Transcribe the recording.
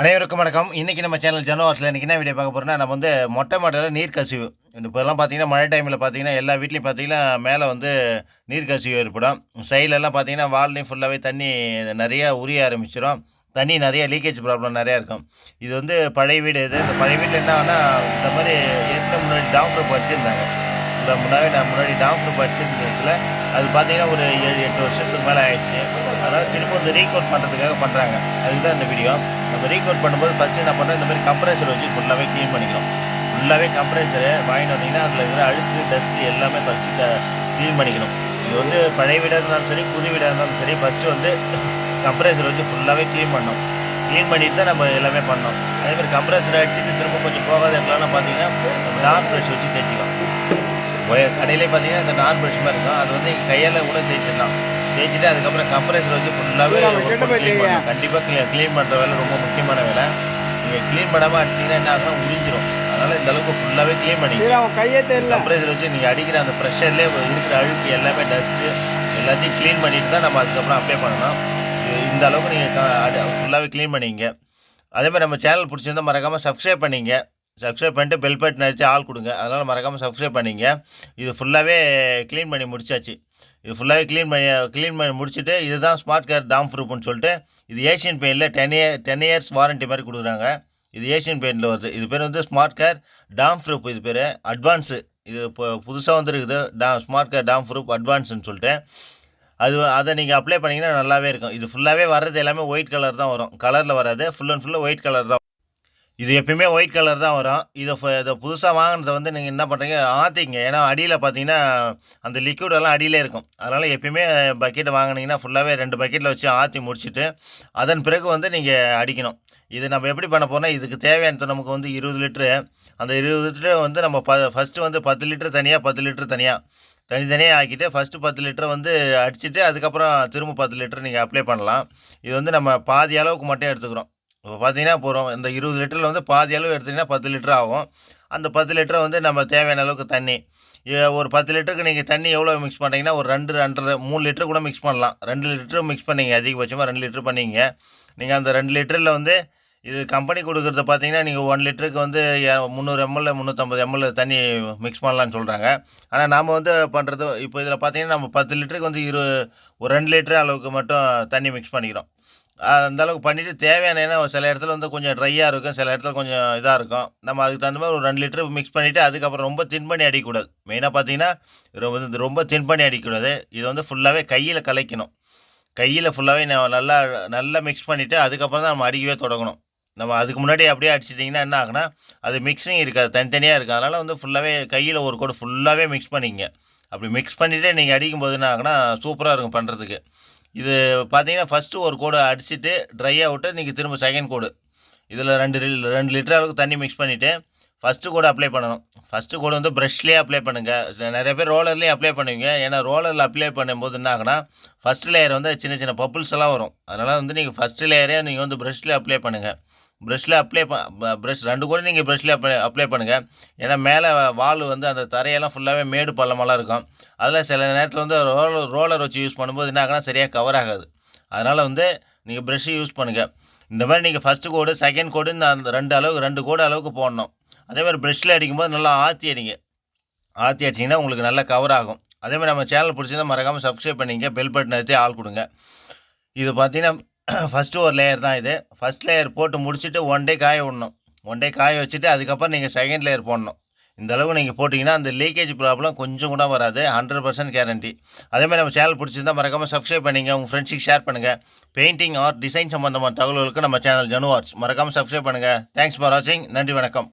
அனைவருக்கும் வணக்கம். இன்றைக்கி நம்ம சேனல் ஜனவாஸில் இன்றைக்கி என்ன வீடியோ பார்க்க போகிறோம்னா நம்ம வந்து மொட்டை மாட்டையில் நீர் கசிவு. இப்போல்லாம் பார்த்தீங்கன்னா மழை டைமில் பார்த்தீங்கன்னா எல்லா வீட்லேயும் பார்த்தீங்கன்னா மேலே வந்து நீர் கசிவு ஏற்படும். சைட்லலாம் பார்த்தீங்கன்னா வால்லையும் ஃபுல்லாகவே தண்ணி நிறையா உரிய ஆரம்பிச்சிடும் தண்ணி நிறையா லீக்கேஜ் ப்ராப்ளம் நிறையா இருக்கும். இது வந்து பழைய வீடு இது. இந்த பழைய வீட்டில் என்ன ஆனால் இந்த மாதிரி ஏற்கனவே முன்னாடி டாக்டர் வச்சுருந்தாங்க. இந்த முன்னாடி நான் முன்னாடி டாக்டர் வச்சுருந்ததுல அது பார்த்தீங்கன்னா ஒரு ஏழு எட்டு வருஷத்துக்கு மேலே ஆயிடுச்சு. அதனால் திரும்ப வந்து ரீகோட் பண்ணுறதுக்காக பண்ணுறாங்க அதுதான் இந்த வீடியோ நம்ம ரீகோட் பண்ணும்போது ஃபஸ்ட்டு என்ன பண்ணுறோம் இந்த மாதிரி கம்ப்ரேசர் வச்சு ஃபுல்லாகவே க்ளீன் பண்ணிக்கிறோம். ஃபுல்லாகவே கம்ப்ரேசரு வாங்கிட்டு வந்தீங்கன்னா அதில் இருக்கிற அழுத்து டஸ்ட்டு எல்லாமே ஃபஸ்ட்டு க்ளீன் பண்ணிக்கணும். இது வந்து பழைய வீடாக இருந்தாலும் சரி புது வீடாக இருந்தாலும் சரி ஃபஸ்ட்டு வந்து கம்ப்ரேசர் வச்சு ஃபுல்லாகவே க்ளீன் பண்ணணும். க்ளீன் பண்ணிட்டு தான் நம்ம எல்லாமே பண்ணோம் அதே மாதிரி கம்ப்ரேசர் அடிச்சுட்டு திரும்ப கொஞ்சம் போகாத இடத்துலலாம் பார்த்தீங்கன்னா டார்க் ப்ரெஷ் வச்சு தேய்ச்சிக்கலாம். கடையிலே பார்த்தீங்கன்னா இந்த நான் ப்ரெஷ் மாதிரி இருக்கும் அது வந்து கையால் கூட தேய்ச்சிடலாம். தேய்ச்சிட்டு அதுக்கப்புறம் கம்ப்ரேசர் வச்சு ஃபுல்லாகவே கண்டிப்பாக க்ளீன் க்ளீன் பண்ணுற வேலை ரொம்ப முக்கியமான வேலை. நீங்கள் க்ளீன் பண்ணாமல் அடிச்சிங்கன்னா என்ன ஆகும் உறிஞ்சிரும். அதனால் இந்த அளவுக்கு ஃபுல்லாகவே க்ளீன் பண்ணி சரி அவன் கையே தெரியல கம்ப்ரேசர் வச்சு நீங்கள் அடிக்கிற அந்த ப்ரெஷர்லேயே இருக்கிற அழுக்கு எல்லாமே டஸ்ட்டு எல்லாத்தையும் க்ளீன் பண்ணிட்டு தான் நம்ம அதுக்கப்புறம் அப்ளை பண்ணணும். இந்த அளவுக்கு நீங்கள் ஃபுல்லாகவே க்ளீன் பண்ணிங்க அதே மாதிரி நம்ம சேனல் பிடிச்சிருந்தா மறக்காமல் சப்ஸ்கிரைப் பண்ணிங்க சப்ஸ்கிரைப் பண்ணிட்டு பெல் பட்டன் அடித்து ஆள் கொடுங்க. அதனால் மறக்காமல் சப்ஸ்கிரைப் பண்ணிங்க. இது ஃபுல்லாகவே க்ளீன் பண்ணி முடிச்சாச்சு. இது ஃபுல்லாகவே க்ளீன் பண்ணி க்ளீன் பண்ணி முடிச்சுட்டு இதுதான் ஸ்மார்ட் கேர் டாம் ப்ரூஃப்னு சொல்லிட்டு இது Asian பெயிண்டில் ten year ten years warranty மாதிரி கொடுக்குறாங்க. இது ஏஷியன் பெயிண்டில் வருது. இது பேர் வந்து ஸ்மார்ட் கேர் டாம் ப்ரூஃப் இது பேர். அட்வான்ஸு இது இப்போ புதுசாக வந்துருக்குது. டா ஸ்மார்ட் கேர் டாம் ப்ரூஃப் அட்வான்ஸுன்னு சொல்லிட்டு. அது அதை நீங்கள் அப்ளை பண்ணிங்கன்னா நல்லாவே இருக்கும். இது ஃபுல்லாகவே வர்றது எல்லாமே ஒயிட் கலர் தான் வரும். கலரில் வராது. ஃபுல் அண்ட் ஃபுல்லாக ஒயிட் கலர் தான் இது எப்பயுமே ஒயிட் கலர் தான் வரும். இதை ஃப- இதை புதுசாக வாங்கினதை வந்து நீங்கள் என்ன பண்ணுறீங்க ஆற்றிங்க ஏன்னா அடியில் பார்த்தீங்கன்னா அந்த லிக்யூடெல்லாம் எல்லாம் அடியிலே இருக்கும். அதனால் எப்பயுமே பக்கெட் வாங்கினீங்கன்னா ஃபுல்லாகவே ரெண்டு பக்கெட்டில் வச்சு ஆற்றி முடிச்சுட்டு அதன் பிறகு வந்து நீங்கள் அடிக்கணும். இது நம்ம எப்படி பண்ண போனால் இதுக்கு தேவையானது நமக்கு வந்து இருபது லிட்ரு அந்த இருபது லிட்ரு வந்து நம்ம ப ஃபஸ்ட்டு வந்து பத்து லிட்டர் தனியாக பத்து லிட்டர் தனியாக தனித்தனியாக ஆக்கிட்டு ஃபஸ்ட்டு பத்து லிட்டரை வந்து அடிச்சுட்டு அதுக்கப்புறம் திரும்ப பத்து லிட்டர் நீங்கள் அப்ளை பண்ணலாம். இது வந்து நம்ம பாதி அளவுக்கு மட்டும் எடுத்துக்கிறோம். இப்போ பார்த்தீங்கன்னா போகிறோம் இந்த இருபது லிட்டரில் வந்து பாதி அளவு எடுத்தீங்கன்னா பத்து லிட்டர் ஆகும். அந்த பத்து லிட்டரை வந்து நம்ம தேவையான அளவுக்கு தண்ணி. ஒரு பத்து லிட்டருக்கு நீங்கள் தண்ணி எவ்வளோ மிக்ஸ் பண்ணுறீங்கன்னா ஒரு ரெண்டு ரெண்டரை மூணு லிட்டர் கூட மிக்ஸ் பண்ணலாம். ரெண்டு லிட்டரு மிக்ஸ் பண்ணீங்க அதிகபட்சமாக ரெண்டு லிட்டர் பண்ணீங்க. நீங்கள் அந்த ரெண்டு லிட்டரில் வந்து இது கம்பெனி கொடுக்குறத பார்த்தீங்கன்னா நீங்கள் ஒன் லிட்டருக்கு வந்து முந்நூறு எம்எல் முந்நூற்றம்பது எம்எல் தண்ணி மிக்ஸ் பண்ணலான்னு சொல்கிறாங்க ஆனால் நாம் வந்து பண்ணுறது இப்போ இதில் பார்த்தீங்கன்னா நம்ம பத்து லிட்டருக்கு வந்து இரு ஒரு ரெண்டு லிட்டர் அளவுக்கு மட்டும் தண்ணி மிக்ஸ் பண்ணிக்கிறோம். அந்தளவுக்கு பண்ணிவிட்டு தேவையான ஏன்னா சில இடத்துல வந்து கொஞ்சம் ட்ரையாக இருக்கும் சில இடத்துல கொஞ்சம் இதாக இருக்கும். நம்ம அதுக்கு தகுந்த மாதிரி ஒரு ரெண்டு லிட்டர் மிக்ஸ் பண்ணிவிட்டு அதுக்கப்புறம் ரொம்ப தின் பண்ணி அடிக்கக்கூடாது. மெயினாக பார்த்தீங்கன்னா ரொம்ப ரொம்ப தின் பண்ணி அடிக்கக்கூடாது. இது வந்து ஃபுல்லாகவே கையில் கலைக்கணும். கையில் ஃபுல்லாகவே நல்லா நல்லா மிக்ஸ் பண்ணிவிட்டு அதுக்கப்புறம் தான் நம்ம அடிக்கவே தொடங்கணும். நம்ம அதுக்கு முன்னாடி அப்படியே அடிச்சிட்டிங்கன்னா என்ன ஆகுனா அது மிக்ஸிங் இருக்காது தனித்தனியாக இருக்குது. அதனால் வந்து ஃபுல்லாகவே கையில் ஒரு கோடு ஃபுல்லாகவே மிக்ஸ் பண்ணிக்கங்க. அப்படி மிக்ஸ் பண்ணிவிட்டு நீங்கள் அடிக்கும்போது என்ன ஆகுனா சூப்பராக இருக்கும் பண்ணுறதுக்கு இது பார்த்தீங்கன்னா ஃபஸ்ட்டு ஒரு கோடு அடிச்சுட்டு ட்ரையாக விட்டு நீங்கள் திரும்ப செகண்ட் கோடு. இதில் ரெண்டு ரெண்டு லிட்டர் அளவுக்கு தண்ணி மிக்ஸ் பண்ணிவிட்டு ஃபஸ்ட்டு கூட அப்ளை பண்ணணும். ஃபஸ்ட்டு கூட வந்து ப்ரஷ்லேயே அப்ளை பண்ணுங்கள் நிறைய பேர் ரோலர்லேயே அப்ளை பண்ணுவீங்க. ஏன்னா ரோலரில் அப்ளை பண்ணும்போது என்ன ஆகுனா ஃபஸ்ட் லேயர் வந்து சின்ன சின்ன பப்புள்ஸ் எல்லாம் வரும். அதனால் வந்து நீங்கள் ஃபஸ்ட்டு லேயரே நீங்கள் வந்து ப்ரஷ்லேயே அப்ளை பண்ணுங்கள் ப்ரெஷ்ஷில் அப்ளை ப ப்ரஷ் ரெண்டு கூட நீங்கள் ப்ரெஷ்ஷில் அப்ளை அப்ளை பண்ணுங்கள் ஏன்னா மேலே வால் வந்து அந்த தரையெல்லாம் ஃபுல்லாகவே மேடு பள்ளமெல்லாம் இருக்கும். அதில் சில நேரத்தில் வந்து ரோலர் ரோலர் வச்சு யூஸ் பண்ணும்போது என்ன ஆகுனா சரியாக கவர் ஆகாது. அதனால் வந்து நீங்கள் ப்ரெஷ்ஷு யூஸ் பண்ணுங்கள் இந்த மாதிரி நீங்கள் ஃபஸ்ட்டு கோடு செகண்ட் கோடு இந்த அந்த ரெண்டு அளவுக்கு ரெண்டு கோடு அளவுக்கு போடணும். அதே மாதிரி ப்ரஷ்ல அடிக்கும்போது நல்லா ஆற்றி அடிங்க. ஆற்றி அடிச்சிங்கன்னா உங்களுக்கு நல்லா கவர் ஆகும். அதே மாதிரி நம்ம சேனல் பிடிச்சிருந்தால் மறக்காமல் சப்ஸ்கிரைப் பண்ணிங்க பெல் பட்டன் எடுத்து ஆள் கொடுங்க. இது பார்த்தீங்கன்னா ஃபஸ்ட்டு ஒரு லேயர் தான் இது. ஃபஸ்ட் லேயர் போட்டு முடிச்சுட்டு ஒன் டே காய விடணும். ஒன் டே காய வச்சுட்டு அதுக்கப்புறம் நீங்கள் செகண்ட் லேயர் போடணும். இந்த அளவு நீங்கள் போட்டிங்கன்னா அந்த லீக்கேஜ் ப்ராப்ளம் கொஞ்சம் கூட வராது. ஹண்ட்ரட் பர்சன்ட் கேரண்டி அதே மாதிரி நம்ம சேனல் பிடிச்சிருந்தா மறக்காமல் சப்ஸ்கிரைப் பண்ணிங்க. உங்கள் ஃப்ரெண்ட்ஸுக்கு ஷேர் பண்ணுங்கள் பெயிண்டிங் ஆர் டிசைன் சம்மந்தமான தகவல்களுக்கு நம்ம சேனல் ஜனு ஆர்ட்ஸ் மறக்காமல் சப்ஸ்கிரைப் பண்ணுங்கள் தேங்க்ஸ் ஃபார் வாட்சிங் நன்றி வணக்கம்.